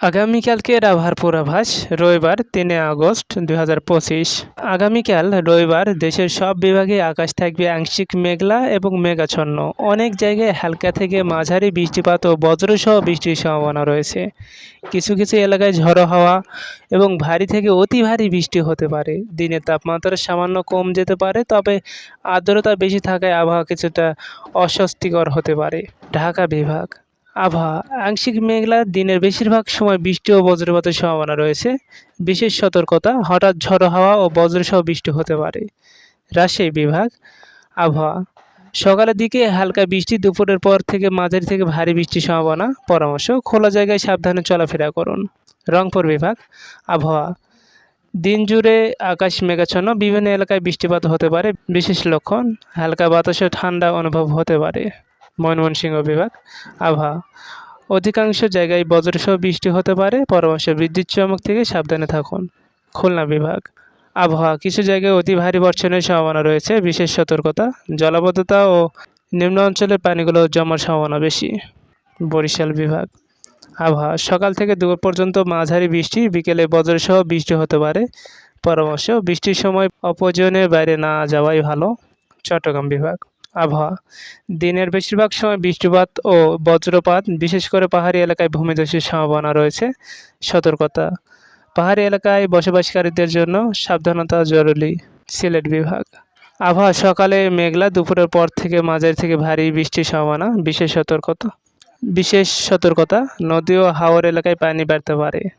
আগামীকালকের আবহাওয়ার পূর্বাভাস, রবিবার তিনে আগস্ট দুই হাজার পঁচিশ। আগামীকাল, রবিবার দেশের সব বিভাগে আকাশ থাকবে আংশিক মেঘলা এবং মেঘাচ্ছন্ন। অনেক জায়গায় হালকা থেকে মাঝারি বৃষ্টিপাত ও বজ্রসহ বৃষ্টির সম্ভাবনা রয়েছে। কিছু কিছু এলাকায় ঝড়ো হাওয়া এবং ভারী থেকে অতি ভারী বৃষ্টি হতে পারে। দিনের তাপমাত্রা সামান্য কম যেতে পারে, তবে আর্দ্রতা বেশি থাকায় আবহাওয়া কিছুটা অস্বস্তিকর হতে পারে। ঢাকা বিভাগ আবহাওয়া। আংশিক মেঘলা, দিনের বেশিরভাগ সময় বৃষ্টি ও বজ্রপাতের সম্ভাবনা রয়েছে। বিশেষ সতর্কতা, হঠাৎ ঝড়ো হাওয়া ও বজ্রসহ বৃষ্টি হতে পারে। রাজশাহী বিভাগ, আবহাওয়া। সকালের দিকে হালকা বৃষ্টি, দুপুরের পর থেকে মাঝারি থেকে ভারী বৃষ্টির সম্ভাবনা। পরামর্শ, খোলা জায়গায় সাবধানে চলাফেরা করুন। রংপুর বিভাগ, আবহাওয়া। দিন জুড়ে আকাশ মেঘাচ্ছন্ন, বিভিন্ন এলাকায় বৃষ্টিপাত হতে পারে। বিশেষ লক্ষণ, হালকা বাতাসে ঠান্ডা অনুভব হতে পারে। ময়মনসিংহ বিভাগ। আবহাওয়া অধিকাংশ জায়গায় বজ্রসহ বৃষ্টি হতে পারে, পরামর্শ বিদ্যুৎ চমক থেকে সাবধানে থাকুন। খুলনা বিভাগ, আবহাওয়া, কিছু জায়গায় অতি ভারী বর্ষণের সম্ভাবনা রয়েছে, বিশেষ সতর্কতা, জলাবদ্ধতা ও নিম্ন অঞ্চলের পানিগুলো জমার সম্ভাবনা বেশি। বরিশাল বিভাগ আবহাওয়া সকাল থেকে দুপুর পর্যন্ত মাঝারি বৃষ্টি, বিকেলে বজ্রসহ বৃষ্টি হতে পারে, পরামর্শ বৃষ্টির সময় অপজনের বাইরে না যাওয়াই ভালো। চট্টগ্রাম বিভাগ আবহাওয়া। দিনের বেশিরভাগ সময় বৃষ্টিপাত ও বজ্রপাত, বিশেষ করে পাহাড়ি এলাকায় ভূমিধসের সম্ভাবনা রয়েছে। সতর্কতা। পাহাড়ি এলাকায় বসবাসকারীদের জন্য সাবধানতা জরুরি, সিলেট বিভাগ। আবহাওয়া সকালে মেঘলা, দুপুরের পর থেকে মাঝারি থেকে ভারী বৃষ্টির সম্ভাবনা, বিশেষ সতর্কতা। বিশেষ সতর্কতা, নদী ও হাওর এলাকায় পানি বাড়তে পারে।